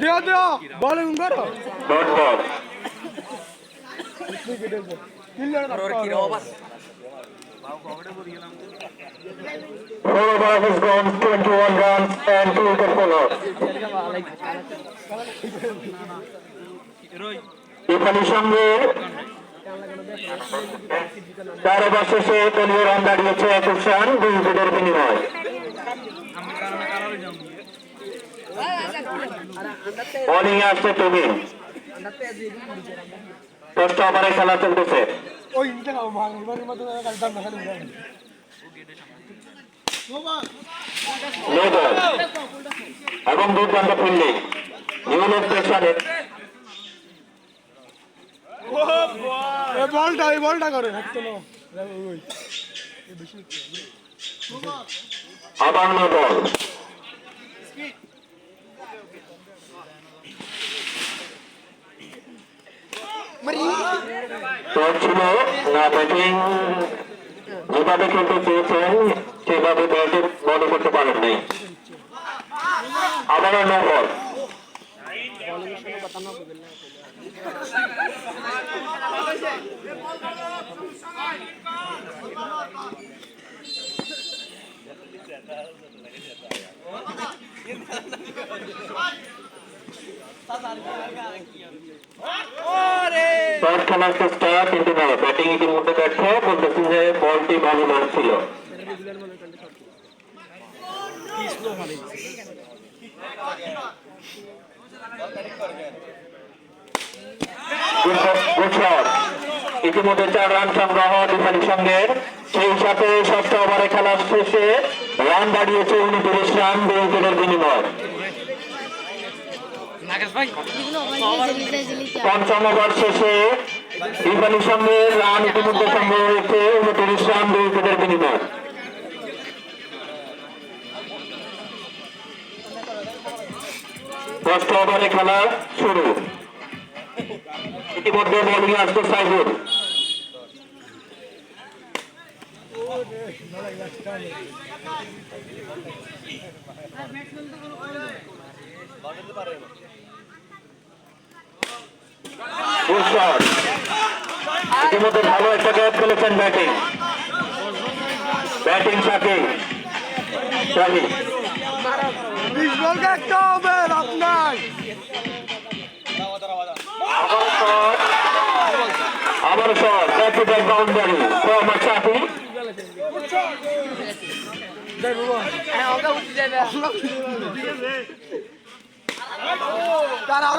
দিও দিও বল করো dot ball Roll has gone 21 runs and 2 wicket bowler. ইফানির সঙ্গে চার শেষে দলীয় রান দাঁড়িয়েছে একুশ রান দুই উইকেটের বিনিময় বোলিং আসছে তুমি। ষষ্ঠ ওভারে খেলা চলতেছে। এবং দুর্দান্ত ফিল্ডিং। প্রেসারে এই বলটা করে নো আবার নো বল ছিল না ব্যাটিং যেভাবে খেলতে চেয়েছেন, সেভাবে ব্যাটে বল করতে পারেন নাই। আবারও নো বল কিন্তু ব্যাটিং ইতিমধ্যে বলতেছেন যে বলটি ভালো ছিল Good shot. ইতিমধ্যে চার রান সংগ্রহ ডিফানির সঙ্গে সেই সাথে ষষ্ঠ ওভারে খেলার শেষে রান দাঁড়িয়েছে উনত্রিশ রান দুই উইকেটের বিনিময়। পঞ্চম ওভার শেষে ইফানির সঙ্গে রান ইতিমধ্যে সংগ্রহ হয়েছে উনত্রিশ রান দুই উইকেটের বিনিময়। ষষ্ঠ ওভারে খেলা শুরু। ইতিমধ্যে বোলিং আসছে সাইফুল। ইতিমধ্যে ভালো একটা গ্যাপ খেলেছেন ব্যাটিং ব্যাটিং আপনার আবার শট তার আর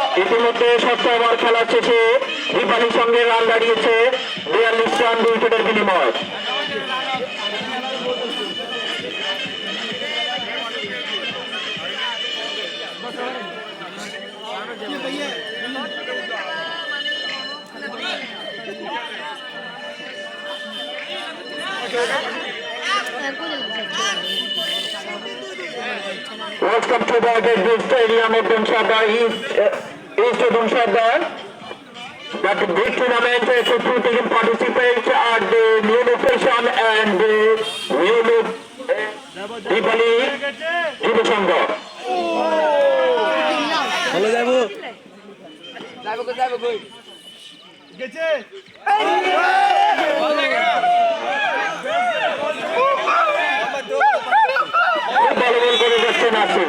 ইতিমধ্যে ষষ্ঠ ওভার খেলা শেষে দীপালির সঙ্গে রান দাঁড়িয়েছে বিয়াল্লিশ রান দুই উইকেটের বিনিময়। Welcome to the Stadium of Dumshabda East, uh, of Dumshabda. That the big tournament is to team participants are the new location and the new look Dipali Judo Sangha. ভালো যাব গেছে খুব ভালো বল করে যাচ্ছেন আসুন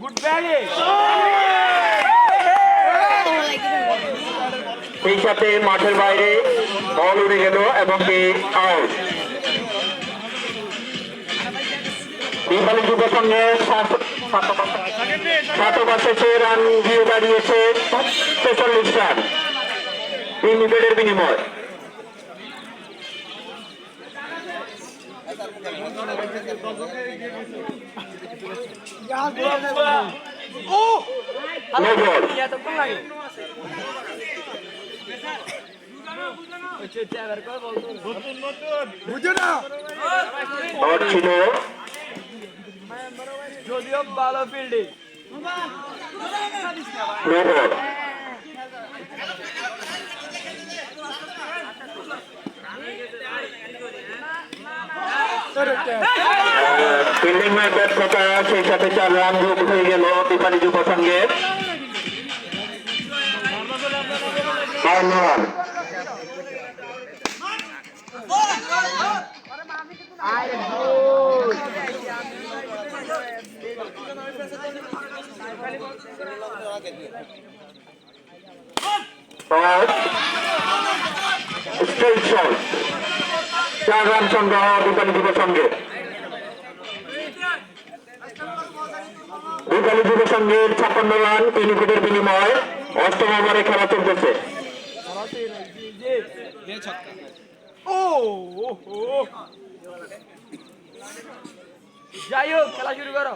গুড ব্যাগে সেই সাথে মাঠের বাইরে বল উড়ে গেল এবং আউট বিপালী যুব সঙ্গে শতবার শেষে রান দিয়ে দাঁড়িয়েছে ছেচল্লিশ রান। তিন উইকেটের বিনিময়। ও ছিল যদিও ভালো ফিল্ডিং ফিল্ডিং এর ব্যর্থতা সেই সাথে চার রান যোগ হয়ে গেল দীপালি যুব সঙ্গে চার রান সংগ্রহ দীপালি যুব সঙ্গে দীপালি যুব সংঘের ছাপ্পান্ন রান, তিন উইকেটের বিনিময় অষ্টম ওভারে খেলা চলতেছে। যাই হোক, খেলা শুরু করো।